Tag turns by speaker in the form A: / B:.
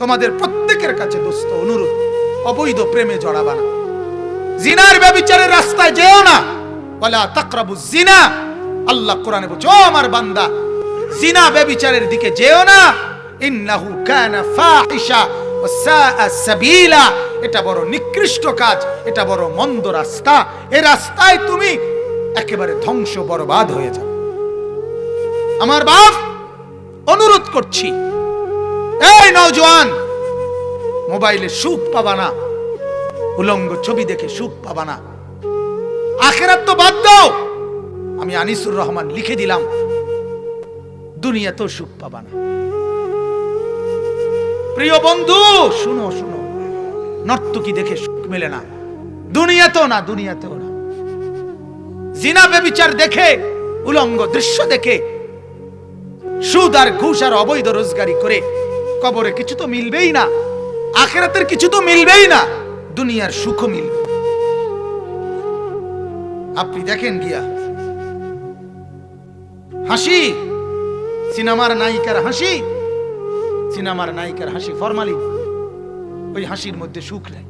A: তোমাদের প্রত্যেকের কাছে দোস্ত অনুরোধ, অবৈধ প্রেমে জড়াবা না। জিনার ব্যবিচারের রাস্তায় যেও না। বলা তাকরাবু জিনা। আল্লাহ কোরআনে বলছে, ও আমার বান্দা, জিনা ব্যবিচারের দিকে যেও না। ইন্নাহু কানা ফাহিশা সাবিলা। এটা বড় নিকৃষ্ট কাজ, এটা বড় মন্দ রাস্তা। এই রাস্তায় তুমি একেবারে ধ্বংস, বরবাদ হয়ে যাও। আমার বাপ, অনুরোধ করছি নওজোয়ান মোবাইলে সুখ পাবা না। উলঙ্গ ছবি দেখে সুখ পাবা না। আখেরাত তো বাদ দাও। আমি আনিসুর রহমান লিখে দিলাম। দুনিয়াতেও সুখ পাবা না। প্রিয় বন্ধু, শুনো শুনো। নর্তকী দেখে সুখ মেলে না। দুনিয়াতেও না দুনিয়াতেও না। জিনা বেবিচার দেখে, উলঙ্গ দৃশ্য দেখে, সুদ আর ঘুষ আর অবৈধ রোজগারি করে কবরে কিছু তো মিলবেই না, আখেরাতের কিছু তো মিলবেই না, দুনিয়ার সুখ মিলবে। আপনি দেখেন গিয়া, হাসি, সিনেমার নায়িকার হাসি, সিনেমার নায়িকার হাসি ফরমালি ওই হাসির মধ্যে সুখ নাই।